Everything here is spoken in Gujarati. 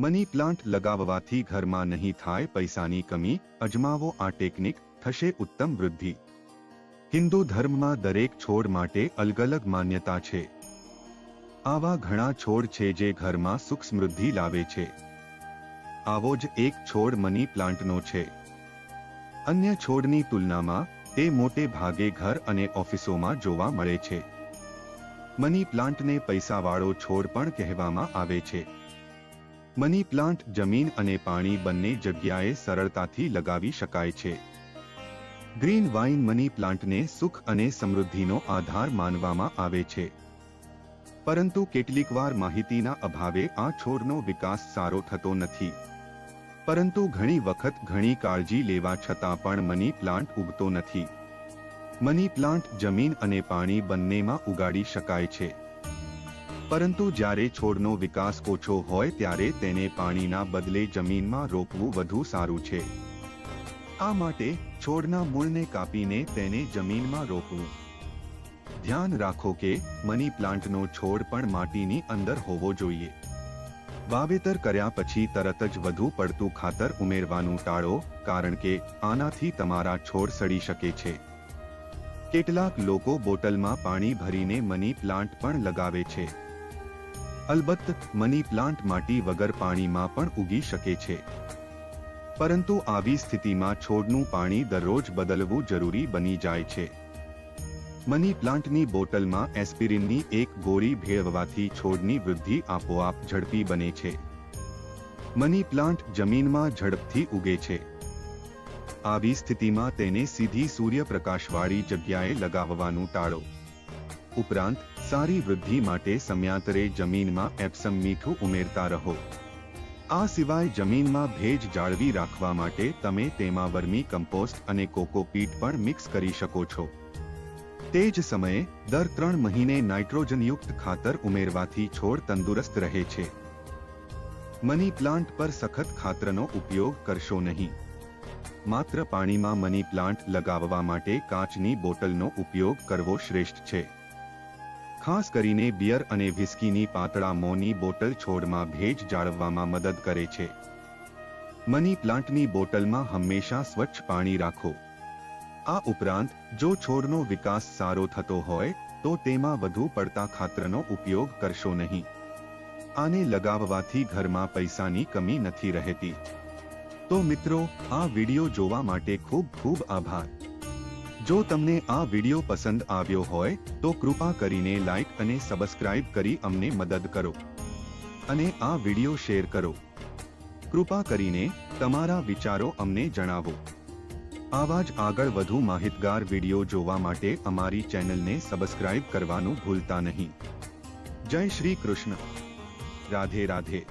મની પ્લાન્ટ લગાવવાથી ઘરમાં નહીં થાય પૈસાની કમી, અજમાવો આ ટેકનિક, થશે ઉત્તમ વૃદ્ધિ. હિન્દુ ધર્મમાં દરેક છોડ માટે અલગ અલગ માન્યતા છે. આવા ઘણા છોડ છે જે ઘરમાં સુખ સમૃદ્ધિ લાવે છે. આવો જ એક છોડ મની પ્લાન્ટનો છે. અન્ય છોડની તુલનામાં, તે મોટે ભાગે ઘર અને ઓફિસોમાં જોવા મળે છે. મની પ્લાન્ટને પૈસાવાળો છોડ પણ કહેવામાં આવે છે. મની પ્લાન્ટ, જમીન અને પાણી બંને જગ્યાએ સરળતાથી લગાવી શકાય છે. ગ્રીન વાઇન મની પ્લાન્ટને સુખ અને સમૃદ્ધિનો આધાર માનવામાં આવે છે. પરંતુ કેટલીકવાર માહિતીના અભાવે આ છોડનો વિકાસ સારો થતો નથી. પરંતુ ઘણી વખત ઘણી કાળજી લેવા છતાં પણ મની પ્લાન્ટ ઉગતો નથી. મની પ્લાન્ટ, જમીન અને પાણી બંનેમાં ઉગાડી શકાય છે. પરંતુ જ્યારે છોડનો વિકાસ ઓછો હોય ત્યારે તેને પાણીના બદલે જમીનમાં રોપવું વધુ સારું છે. આ માટે છોડના મૂળને કાપીને તેને જમીનમાં રોપવું. ધ્યાન રાખો કે મની પ્લાન્ટનો છોડ પણ માટીની અંદર હોવો જોઈએ. વાવેતર કર્યા પછી તરત જ વધુ પડતું ખાતર ઉમેરવાનું ટાળો, કારણ કે આનાથી તમારા છોડ સડી શકે છે. કેટલાક લોકો બોટલમાં પાણી ભરીને મની પ્લાન્ટ પણ લગાવે છે. અલબત્ત, મની પ્લાન્ટ માટી વગર પાણીમાં પણ ઉગી શકે છે. પરંતુ આવી સ્થિતિમાં છોડનું પાણી દરરોજ બદલવું જરૂરી બની જાય છે. મની પ્લાન્ટની બોટલમાં એસ્પિરિનની એક ગોળી ભેળવવાથી છોડની વૃદ્ધિ આપોઆપ ઝડપી બને છે. મની પ્લાન્ટ જમીનમાં ઝડપથી ઉગે છે. આવી સ્થિતિમાં તેને સીધી સૂર્યપ્રકાશવાળી જગ્યાએ લગાવવાનું ટાળો. ઉપરાંત, સારી વૃદ્ધિ માટે સમયાંતરે જમીનમાં એપ્સમ મીઠું ઉમેરતા રહો. આ સિવાય જમીનમાં ભેજ જાળવી રાખવા માટે તમે તેમાં વર્મી કમ્પોસ્ટ અને કોકોપીટ પણ મિક્સ કરી શકો છો. તે જ સમયે, દર ત્રણ મહિને નાઇટ્રોજનયુક્ત ખાતર ઉમેરવાથી છોડ તંદુરસ્ત રહે છે. મની પ્લાન્ટ પર સખત ખાતરનો ઉપયોગ કરશો નહીં. માત્ર પાણીમાં મની પ્લાન્ટ લગાવવા માટે કાચની બોટલનો ઉપયોગ કરવો શ્રેષ્ઠ છે. ખાસ કરીને બિયર અને વિસ્કીની પાતળા મોની બોટલ છોડમાં ભેજ જાળવવામાં મદદ કરે છે. મની પ્લાન્ટની બોટલમાં હંમેશા સ્વચ્છ પાણી રાખો. આ ઉપરાંત, જો છોડનો વિકાસ સારો થતો હોય, તો તેમાં વધુ પડતા ખાતરનો ઉપયોગ કરશો નહીં. આને લગાવવાથી ઘરમાં પૈસાની કમી નથી રહેતી. તો મિત્રો, આ વિડિયો જોવા માટે ખૂબ ખૂબ આભાર. જો તમને આ વીડિયો પસંદ આવ્યો હોય, તો કૃપા કરીને લાઈક અને સબસ્ક્રાઇબ કરી અમને મદદ કરો. અને આ વીડિયો શેર કરો. કૃપા કરીને તમારા વિચારો અમને જણાવો. આવા જ આગળ વધુ માહિતગાર વીડિયો જોવા માટે અમારી ચેનલને સબસ્ક્રાઇબ કરવાનું ભૂલતા નહીં. જય શ્રી કૃષ્ણ. રાધે રાધે.